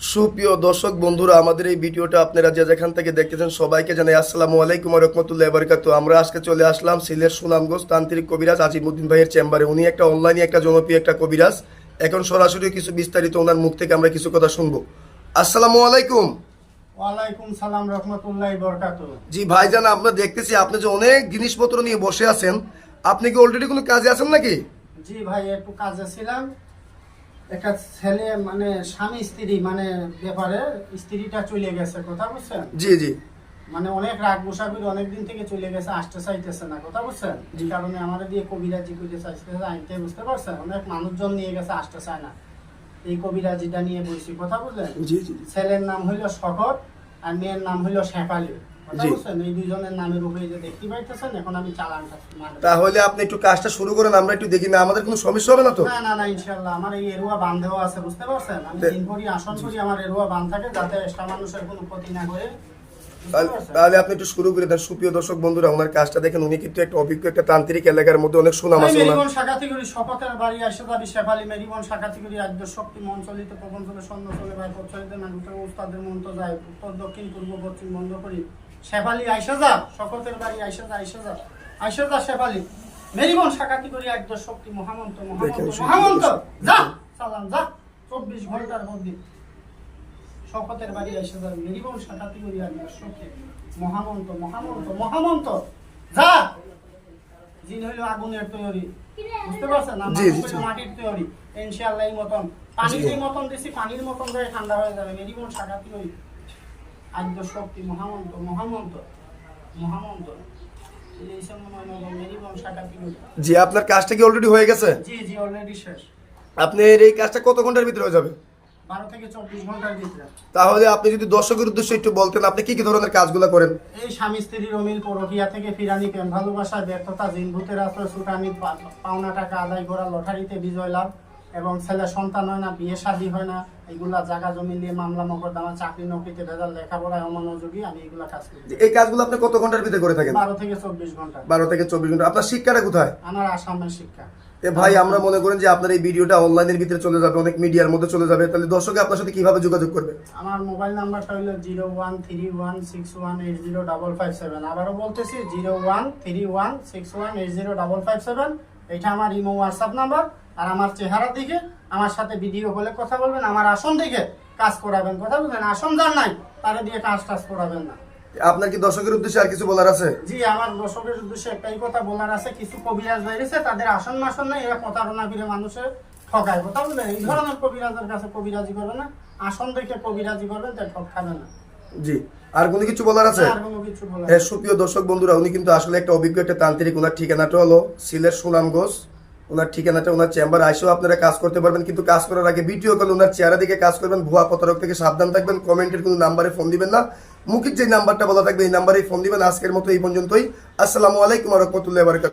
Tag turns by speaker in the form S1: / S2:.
S1: সুপ্রিয় দর্শক বন্ধুরা আমাদের এই ভিডিওটা আপনারা যে যেখান থেকে দেখতেছেন সবাইকে জানাই আসসালামু আলাইকুম রহমতুল্লাহ বারকাত আমরা আজকে চলে আসলাম সিলেট সুনামগঞ্জ তান্ত্রিক কবিরাজ আজিমুদ্দিন ভাইয়ের চেম্বারে। উনি একটা অনলাইনে একটা জনপ্রিয় একটা কবিরাজ। এখন সরাসরি কিছু বিস্তারিত ওনার মুখ থেকে আমরা কিছু কথা শুনব। আসসালামু আলাইকুম।
S2: ওয়ালাইকুম সালাম রহমতুল্লাহ বরকাত
S1: জি ভাইজান আমরা দেখতেছি আপনি যে অনেক জিনিসপত্র নিয়ে বসে আছেন। আপনি কি অলরেডি কোনো কাজে আছেন নাকি?
S2: জি ভাই একটু কাজে ছিলাম। একটা ছেলে মানে স্বামী স্ত্রী মানে ব্যাপারে স্ত্রীটা চলে গেছে কথা বুঝছেন?
S1: জি জি।
S2: মানে অনেক রাগ গোসাবির অনেক দিন থেকে চলে গেছে আসতে চাইতেছে না কথা বুঝছেন? যে কারণে আমার দিয়ে কবিরাজি করতে চাইছে আইতে বুঝতে পারছেন? অনেক মানুষজন নিয়ে গেছে আসতে চায় না। এই কবিরাজিটা নিয়ে বলছি কথা বুঝলেন? ছেলের নাম হইল শকত আর মেয়ের নাম হইল শেফালি।
S1: তাহলে আপনি একটু কাজটা শুরু করেন আমরা একটু দেখি। না আমাদের কোনো সমস্যা হবে না তো?
S2: না না না আমার এই এরুয়া বান্ধেও আছে বুঝতে পারছেন? আমি দিন করি আসন করি আমার এরুয়া বান্ধ থাকে যাতে মানুষের কোনো ক্ষতি না করে।
S1: তাহলে- আপনি একটু শুরু করে দেন। সুপ্রিয় দর্শক বন্ধুরা ওনার কাজটা দেখেন উনি কিন্তু একটা অভিজ্ঞ একটা তান্ত্রিক এলাকার মধ্যে অনেক সুনাম আছে
S2: মেরিবন শাখাতি করি শপথের বাড়ি আসে দাবি শেফালি মেরিবন শাখাতি করি আদ্য শক্তি মন চলিত প্রবঞ্চলে স্বর্ণ চলে ভাই প্রচলিত না দুটো উস্তাদের মন্ত্র যায় উত্তর দক্ষিণ পূর্ব পশ্চিম বন্ধ করি। শেফালি আইসা যা শপথের বাড়ি আইসা যা আইসা যা। আইসা যা শেফালি। মেরিবন শাখাতি করি আদ্য শক্তি মহামন্ত্র মহামন্ত্র
S1: দেখেন, শুনতে
S2: মহামন্ত্র যা চালান যা। চব্বিশ ঘণ্টার মধ্যে। শপথের বাড়ি আইসা যা মেরিবন শাখাতি করি আদ্য শক্তি। মহামন্ত্র মহামন্ত্র মহামন্ত্র যা! জিন হইল আগুনের তৈরি। বুঝতে পারছেন?
S1: জি।
S2: মাটির তৈরি। ইনশাআল্লাহ এই মতন। পানি
S1: জি।
S2: যে মতন দিছি পানির মতন করে ঠান্ডা হয়ে যাবে। মেরিবন শাখা তৈরি আদ্য শক্তি মহামন্ত্র শাখা তৈরি
S1: জি আপনার কাজটা কি অলরেডি হয়ে গেছে?
S2: জি জি অলরেডি শেষ।
S1: আপনার এই কাজটা কত ঘণ্টার ভিতরে হয়ে যাবে?
S2: থেকে ঘণ্টার ভিতরে।
S1: তাহলে আপনি যদি দর্শকের উদ্দেশ্যে একটু বলতেন আপনি কি কি ধরনের কাজগুলো করেন?
S2: এই স্বামী স্ত্রীর অমিল পরকিয়া থেকে ফিরানি প্রেম ভালোবাসা ব্যর্থতা জিন ভূতের আশ্রয় সুটানি পাওনা টাকা আদায় করা লটারিতে বিজয় লাভ এবং ছেলে সন্তান হয় না বিয়ে শাদী হয় না এইগুলা জায়গা জমি নিয়ে মামলা মকদ্দমা চাকরি নকরিতে ভেজাল লেখাপড়ায় অমনোযোগী আমি এইগুলা কাজ করি।
S1: এই কাজগুলো আপনি কত ঘণ্টার ভিতরে করে থাকেন?
S2: বারো থেকে চব্বিশ ঘণ্টা।
S1: বারো থেকে চব্বিশ ঘণ্টা। আপনার শিক্ষাটা কোথায়?
S2: আমার আসামের শিক্ষা।
S1: ভাই, আমরা মনে করেন যে আপনার এই ভিডিওটা অনলাইনের ভিতরে চলে যাবে, অনেক মিডিয়ার মধ্যে চলে যাবে। তাহলে দর্শকে আপনার সাথে কীভাবে যোগাযোগ করবে?
S2: আমার মোবাইল নাম্বারটা হলো zero one three one six one eight zero double five seven আবারও বলতেছি zero one three one six one eight zero double five seven এটা আমার ইমো হোয়াটসঅ্যাপ নাম্বার। আর আমার চেহারা দিকে, আমার সাথে ভিডিও বলে কথা বলবেন, আমার আসন দিকে কাজ করাবেন। কথা বলবেন আসন যার নাই, তারা দিয়ে কাজ টাজ করাবেন না।
S1: আপনার কি দর্শকের উদ্দেশ্যে আর কিছু বলার আছে?
S2: জি আমার দর্শকের উদ্দেশ্যে একটাই কথা বলার আছে কিছু কবিরাজ বেরিয়েছে তাদের আসন মাসন নাই এরা প্রতারণা করে মানুষের ঠকায়। কথা বলবেন এই ধরনের কবিরাজের কাছে কবিরাজি করবে না। আসন দেখে কবিরাজি করবেন তাই ঠক খাবে না।
S1: জি। আর কোনো কিছু বলার আছে? হ্যাঁ সুপ্রিয় দর্শক বন্ধুরা উনি কিন্তু আসলে একটা অভিজ্ঞ একটা তান্ত্রিক ওনার ঠিকানাটা হলো সিলেট সুনামগঞ্জ ওনার ঠিকানাটা ওনার চেম্বার আসেও আপনারা কাজ করতে পারবেন কিন্তু কাজ করার আগে ভিডিও কল ওনার চেহারা দিকে কাজ করবেন ভুয়া প্রতারক থেকে সাবধান থাকবেন কমেন্টের কোনো নাম্বারে ফোন দিবেন না। মুখির যে নাম্বারটা বলা থাকবে, এই নাম্বারে ফোন দিবেন। আজকের মতো এই পর্যন্তই। আসসালামু আলাইকুম রহমতুল্লাহ বারকাত